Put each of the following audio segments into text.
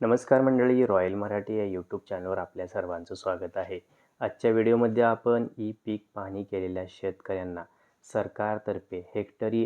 नमस्कार मंडळी रॉयल मराठी या यूट्यूब चॅनलवर आपल्या सर्वांचं स्वागत आहे. आजच्या व्हिडिओमध्ये आपण ई पीक पाहणी केलेल्या शेतकऱ्यांना सरकारतर्फे हेक्टरी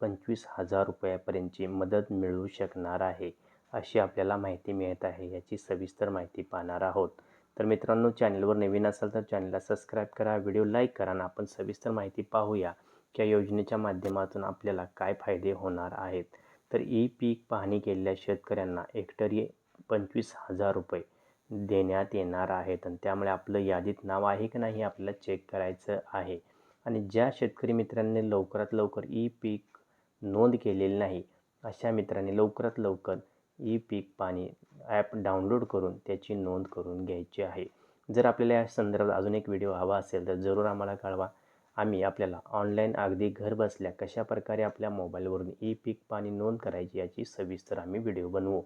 पंचवीस हजार रुपयापर्यंतची मदत मिळू शकणार आहे अशी आपल्याला माहिती मिळत आहे याची सविस्तर माहिती पाहणार आहोत. तर मित्रांनो चॅनलवर नवीन असाल तर चॅनलला सबस्क्राईब करा व्हिडिओ लाईक करा आणि आपण सविस्तर माहिती पाहूया की या योजनेच्या माध्यमातून आपल्याला काय फायदे होणार आहेत. तर ई पीक पाहणी केलेल्या शेतकऱ्यांना हेक्टरी पंचवीस हजार रुपये देण्यात येणार आहेत. आणि त्यामुळे आपलं यादीत नाव आहे की नाही आपल्याला चेक करायचं आहे. आणि ज्या शेतकरी मित्रांनी लवकरात लवकर ई पीक नोंद केलेली नाही अशा मित्रांनी लवकरात लवकर ई पीक पाणी ॲप डाउनलोड करून त्याची नोंद करून घ्यायची आहे. जर आपल्याला या संदर्भात अजून एक व्हिडिओ हवा असेल तर जरूर आम्हाला कळवा. आम्ही आपल्याला ऑनलाईन अगदी घर बसल्या कशा प्रकारे आपल्या मोबाईलवरून ई पीक पाणी नोंद करायची याची सविस्तर आम्ही व्हिडिओ बनवू.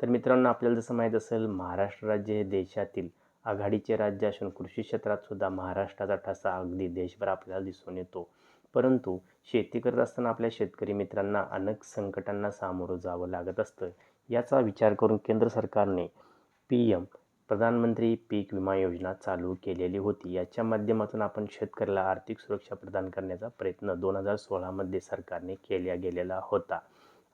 तर मित्रांनो आपल्याला जसं माहीत असेल महाराष्ट्र राज्य हे देशातील आघाडीचे राज्य असून कृषी क्षेत्रात सुद्धा महाराष्ट्राचा ठसा अगदी देशभर आपल्याला दिसून येतो. परंतु शेती करत असताना आपल्या शेतकरी मित्रांना अनेक संकटांना सामोरं जावं लागत असतं. याचा विचार करून केंद्र सरकारने पी एम प्रधानमंत्री पीक विमा योजना चालू केलेली होती. याच्या माध्यमातून आपण शेतकऱ्याला आर्थिक सुरक्षा प्रदान करण्याचा प्रयत्न दोन हजार सोळामध्ये सरकारने केल्या गेलेला होता.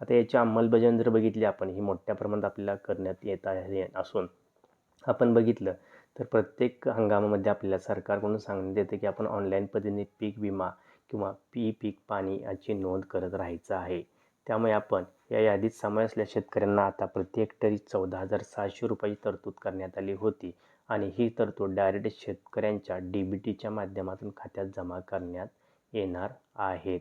आता याची अंमलबजावणी जर बघितली आपण ही मोठ्या प्रमाणात आपल्याला करण्यात येत आहे असून आपण बघितलं तर प्रत्येक हंगामामध्ये आपल्याला सरकारकडून सांगण्यात येतं की आपण ऑनलाईन पद्धतीने पीक विमा किंवा पी पीक पाणी याची नोंद करत राहायचं आहे. त्यामुळे आपण या यादीत समय असलेल्या शेतकऱ्यांना आता प्रति हेक्टरी चौदा हजार सहाशे रुपयाची तरतूद करण्यात आली होती आणि ही तरतूद डायरेक्ट शेतकऱ्यांच्या डी बी टीच्या माध्यमातून खात्यात जमा करण्यात येणार आहेत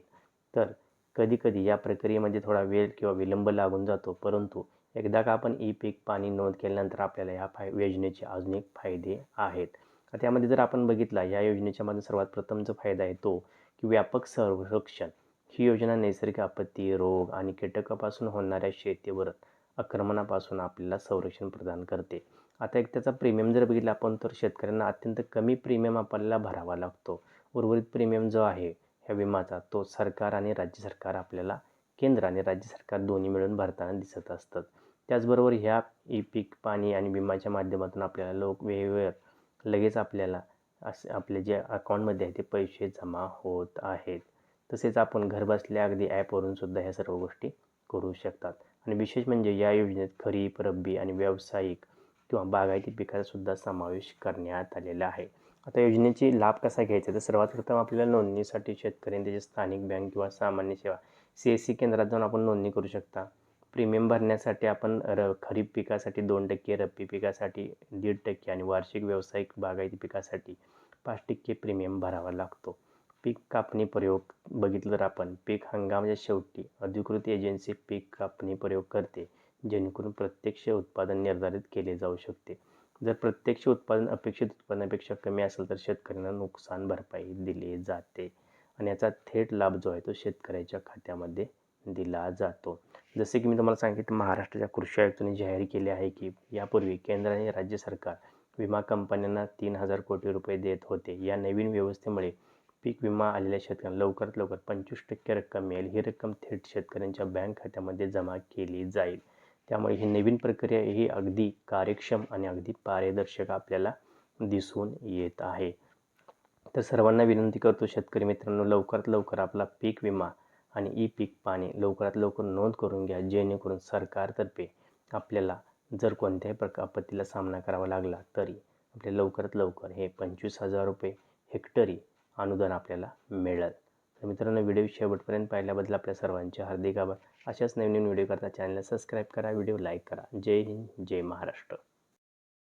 तर कधीकधी या प्रक्रियेमध्ये थोडा वेळ किंवा विलंब लागून जातो परंतु एकदा का आपण ई पीक पाणी नोंद केल्यानंतर आपल्याला या फाय योजनेचे अजून एक फायदे आहेत. त्यामध्ये जर आपण बघितला या योजनेच्या मध्ये सर्वात प्रथम जो फायदा आहे तो की व्यापक संरक्षण. ही योजना नैसर्गिक आपत्ती रोग आणि कीटकापासून होणाऱ्या शेतीवर आक्रमणापासून आपल्याला संरक्षण प्रदान करते. आता एक त्याचा प्रीमियम जर बघितला आपण तर शेतकऱ्यांना अत्यंत कमी प्रीमियम आपल्याला भरावा लागतो. उर्वरित प्रीमियम जो आहे ह्या विमाचा तो सरकार आणि राज्य सरकार आपल्याला केंद्र आणि राज्य सरकार दोन्ही मिळून भरताना दिसत असतात. त्याचबरोबर ह्या ई पीक पाणी आणि विमाच्या माध्यमातून आपल्याला लोक वेळेवर लगेच आपल्याला असे आपले जे अकाउंटमध्ये आहे ते पैसे जमा होत आहेत. तसेच आपण घरबसल्या अगदी ॲपवरून सुद्धा ह्या सर्व गोष्टी करू शकतात. आणि विशेष म्हणजे या योजनेत खरीप रब्बी आणि व्यावसायिक किंवा बागायती पिकाचासुद्धा समावेश करण्यात आलेला आहे. आता योजनेची लाभ कसा घ्यायचा? तर सर्वात प्रथम आपल्याला नोंदणीसाठी शेतकऱ्यांनी त्याची स्थानिक बँक किंवा सामान्य सेवा सी एस सी केंद्रात जाऊन आपण नोंदणी करू शकता. प्रीमियम भरण्यासाठी आपण र खरीप पिकासाठी दोन टक्के रब्बी पिकासाठी दीड टक्के आणि वार्षिक व्यावसायिक बागायती पिकासाठी पाच टक्के प्रीमियम भरावा लागतो. पीक कापणी प्रयोग बघितलं तर आपण पीक हंगामाच्या शेवटी अधिकृत एजन्सी पीक कापणी प्रयोग करते जेणेकरून प्रत्यक्ष उत्पादन निर्धारित केले जाऊ शकते. जर प्रत्यक्ष उत्पादन अपेक्षित उत्पादनापेक्षा कमी असेल तर शेतकऱ्यांना नुकसान भरपाई दिली जाते. आणि याचा थेट लाभ जो आहे तो शेतकऱ्याच्या खात्यामध्ये दिला जातो. जसे की मी तुम्हाला सांगितलं महाराष्ट्राच्या कृषी आयुक्तांनी जाहीर केले आहे की यापूर्वी केंद्र आणि राज्य सरकार विमा कंपन्यांना तीन हजार कोटी रुपये देत होते. या नवीन व्यवस्थेमुळे पीक विमा आलेल्या शेतकऱ्यांना लवकरात लवकर पंचवीस टक्के रक्कम मिळेल. ही रक्कम थेट शेतकऱ्यांच्या बँक खात्यामध्ये जमा केली जाईल. त्यामुळे ही नवीन प्रक्रिया ही अगदी कार्यक्षम आणि अगदी पारदर्शक आपल्याला दिसून येत आहे. तर सर्वांना विनंती करतो शेतकरी मित्रांनो लवकरात लवकर आपला पीक विमा आणि ई पीक पाणी लवकरात लवकर नोंद करून घ्या. जेणेकरून सरकारतर्फे आपल्याला जर कोणत्याही प्रका आपत्तीला सामना करावा लागला तरी आपले लवकरात लवकर हे पंचवीस हजार रुपये हेक्टरी अनुदान आपल्याला मिळेल. तर मित्रांनो व्हिडिओ शेवटपर्यंत पाहिल्याबद्दल आपल्या सर्वांचे हार्दिक आभार. अशाच नवीन नवीन व्हिडिओ करता चॅनलला सबस्क्राईब करा व्हिडिओ लाईक करा. जय हिंद जय महाराष्ट्र.